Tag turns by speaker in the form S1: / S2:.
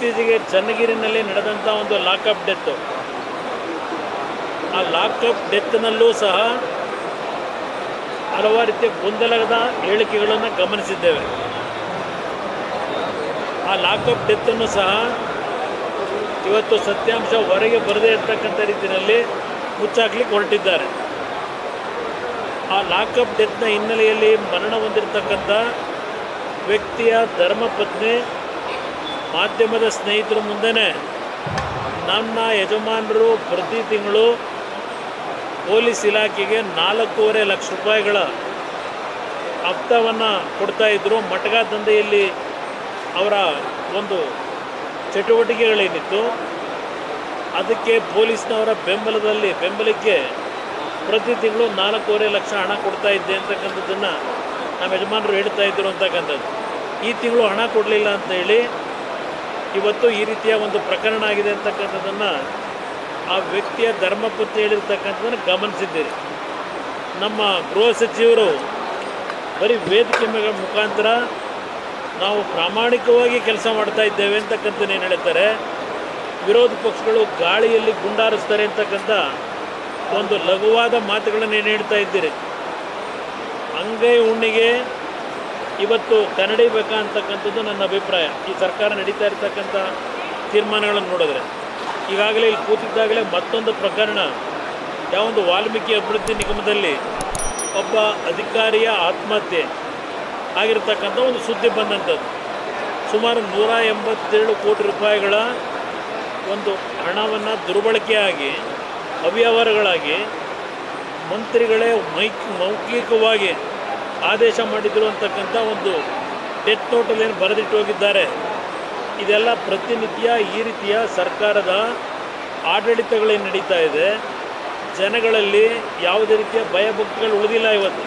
S1: ಇತ್ತೀಚೆಗೆ ಚನ್ನಗಿರಿನಲ್ಲಿ ನಡೆದಂಥ ಒಂದು ಲಾಕಪ್ ಡೆತ್. ಆ ಲಾಕಪ್ ಡೆತ್ನಲ್ಲೂ ಸಹ ಹಲವಾರು ರೀತಿಯ ಗೊಂದಲದ ಹೇಳಿಕೆಗಳನ್ನು ಗಮನಿಸಿದ್ದೇವೆ. ಆ ಲಾಕಪ್ ಡೆತ್ತನ್ನು ಸಹ ಇವತ್ತು ಸತ್ಯಾಂಶ ಹೊರಗೆ ಬರದೇ ಇರತಕ್ಕಂಥ ರೀತಿಯಲ್ಲಿ ಮುಚ್ಚಾಕ್ಲಿಕ್ಕೆ ಹೊರಟಿದ್ದಾರೆ. ಆ ಲಾಕಪ್ ಡೆತ್ನ ಹಿನ್ನೆಲೆಯಲ್ಲಿ ಮರಣ ಹೊಂದಿರತಕ್ಕಂಥ ವ್ಯಕ್ತಿಯ ಧರ್ಮಪತ್ನಿ ಮಾಧ್ಯಮದ ಸ್ನೇಹಿತರ ಮುಂದೆ ನನ್ನ ಯಜಮಾನರು ಪ್ರತಿ ತಿಂಗಳು ಪೊಲೀಸ್ ಇಲಾಖೆಗೆ ನಾಲ್ಕೂವರೆ ಲಕ್ಷ ರೂಪಾಯಿಗಳ ಹಪ್ತವನ್ನು ಕೊಡ್ತಾ ಇದ್ದರು ಮಟಗ ದಂಧೆಯಲ್ಲಿ ಅವರ ಒಂದು ಚಟುವಟಿಕೆಗಳೇನಿತ್ತು. ಅದಕ್ಕೆ ಪೊಲೀಸ್ನವರ ಬೆಂಬಲದಲ್ಲಿ ಬೆಂಬಲಕ್ಕೆ ಪ್ರತಿ ತಿಂಗಳು ನಾಲ್ಕೂವರೆ ಲಕ್ಷ ಹಣ ಕೊಡ್ತಾ ಇದ್ದೆ ಅಂತಕ್ಕಂಥದ್ದನ್ನು ನಮ್ಮ ಯಜಮಾನರು ಹೇಳ್ತಾ ಇದ್ದರು ಅಂತಕ್ಕಂಥದ್ದು. ಈ ತಿಂಗಳು ಹಣ ಕೊಡಲಿಲ್ಲ ಅಂತ ಹೇಳಿ ಇವತ್ತು ಈ ರೀತಿಯ ಒಂದು ಪ್ರಕರಣ ಆಗಿದೆ ಅಂತಕ್ಕಂಥದ್ದನ್ನು ಆ ವ್ಯಕ್ತಿಯ ಧರ್ಮಪುತ್ರ ಹೇಳಿರ್ತಕ್ಕಂಥದ್ದನ್ನು ಗಮನಿಸಿದ್ದೀರಿ. ನಮ್ಮ ಗೃಹ ಸಚಿವರು ಬರೀ ವೇದಿಕೆ ಮೇಲೆ ಮುಖಾಂತರ ನಾವು ಪ್ರಾಮಾಣಿಕವಾಗಿ ಕೆಲಸ ಮಾಡ್ತಾ ಇದ್ದೇವೆ ಅಂತಕ್ಕಂಥದ್ದು ಏನು ಹೇಳ್ತಾರೆ, ವಿರೋಧ ಪಕ್ಷಗಳು ಗಾಳಿಯಲ್ಲಿ ಗುಂಡಾರಿಸ್ತಾರೆ ಅಂತಕ್ಕಂಥ ಒಂದು ಲಘುವಾದ ಮಾತುಗಳನ್ನು ಏನು ಹೇಳ್ತಾ ಇದ್ದೀರಿ. ಅಂಗೈ ಹುಣ್ಣಿಗೆ ಇವತ್ತು ಕನ್ನಡಿಬೇಕಾ ಅಂತಕ್ಕಂಥದ್ದು ನನ್ನ ಅಭಿಪ್ರಾಯ. ಈ ಸರ್ಕಾರ ನಡೀತಾ ಇರ್ತಕ್ಕಂಥ ತೀರ್ಮಾನಗಳನ್ನು ನೋಡಿದ್ರೆ, ಈಗಾಗಲೇ ಇಲ್ಲಿ ಕೂತಿದ್ದಾಗಲೇ ಮತ್ತೊಂದು ಪ್ರಕರಣ. ಯಾವೊಂದು ವಾಲ್ಮೀಕಿ ಅಭಿವೃದ್ಧಿ ನಿಗಮದಲ್ಲಿ ಒಬ್ಬ ಅಧಿಕಾರಿಯ ಆತ್ಮಹತ್ಯೆ ಆಗಿರ್ತಕ್ಕಂಥ ಒಂದು ಸುದ್ದಿ ಬಂದಂಥದ್ದು. ಸುಮಾರು ನೂರ ಎಂಬತ್ತೇಳು ಕೋಟಿ ರೂಪಾಯಿಗಳ ಒಂದು ಹಣವನ್ನು ದುರ್ಬಳಕೆಯಾಗಿ, ಅವ್ಯವಹಾರಗಳಾಗಿ ಮಂತ್ರಿಗಳೇ ಮೈಕ್ ಮೌಖಿಕವಾಗಿ ಆದೇಶ ಮಾಡಿದ್ರು ಅಂತಕ್ಕಂಥ ಒಂದು ಡೆತ್ ನೋಟಲ್ಲಿ ಏನು ಬರೆದಿಟ್ಟು ಹೋಗಿದ್ದಾರೆ. ಇದೆಲ್ಲ ಪ್ರತಿನಿತ್ಯ ಈ ರೀತಿಯ ಸರ್ಕಾರದ ಆಡಳಿತಗಳೇನು ನಡೀತಾ ಇದೆ. ಜನಗಳಲ್ಲಿ ಯಾವುದೇ ರೀತಿಯ ಭಯಭಕ್ತಿಗಳು ಉಳಿದಿಲ್ಲ ಇವತ್ತು.